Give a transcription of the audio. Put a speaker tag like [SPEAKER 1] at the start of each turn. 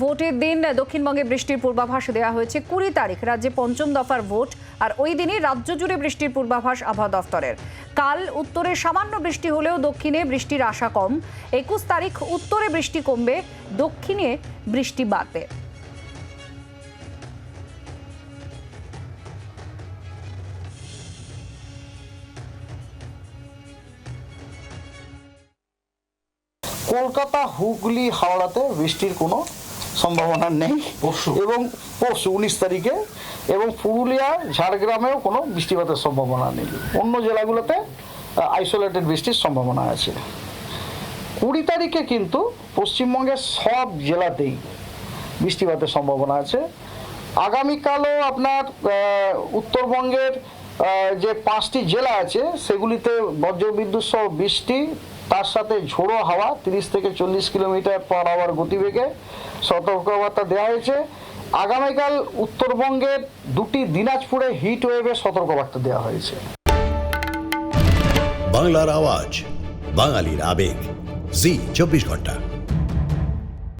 [SPEAKER 1] ভোটের দিন দক্ষিণবঙ্গে বৃষ্টির পূর্বাভাস দেওয়া হয়েছে কুড়ি তারিখ। রাজ্যে পঞ্চম দফার ভোট আর ওই দিনই রাজ্য জুড়ে বৃষ্টির পূর্বাভাস আবহাওয়া দফতরের। কাল উত্তরে সামান্য বৃষ্টি হলেও দক্ষিণে বৃষ্টির আশা কম। একুশ তারিখ উত্তরে বৃষ্টি কমবে, দক্ষিণে বৃষ্টি বাড়বে।
[SPEAKER 2] কলকাতা হুগলি হাওড়াতে বৃষ্টির কোনো সম্ভাবনা নেই? এবং পরশু উনিশ তারিখে। এবং পুরুলিয়া ঝাড়গ্রামেও কোনো বৃষ্টিপাতের সম্ভাবনা নেই। অন্য জেলাগুলোতে আইসোলেটেড বৃষ্টির সম্ভাবনা আছে। কুড়ি তারিখে কিন্তু পশ্চিমবঙ্গের সব জেলাতেই বৃষ্টিপাতের সম্ভাবনা আছে। আগামীকালও আপনার উত্তরবঙ্গের যে পাঁচটি জেলা আছে সেগুলিতে বজ্রবিদ্যুৎ সহ বৃষ্টি তার সাথে ঝোড়ো হাওয়া, তিরিশ থেকে চল্লিশ কিলোমিটার পার আওয়ার গতিবেগে সতর্কবার্তা দেওয়া হয়েছে। আগামীকাল উত্তরবঙ্গের দুটি দিনাজপুরে হিট ওয়েভের সতর্কবার্তা দেওয়া হয়েছে।
[SPEAKER 3] বাংলার আওয়াজ, বাঙালির আবেগ। জি, চব্বিশ ঘণ্টা।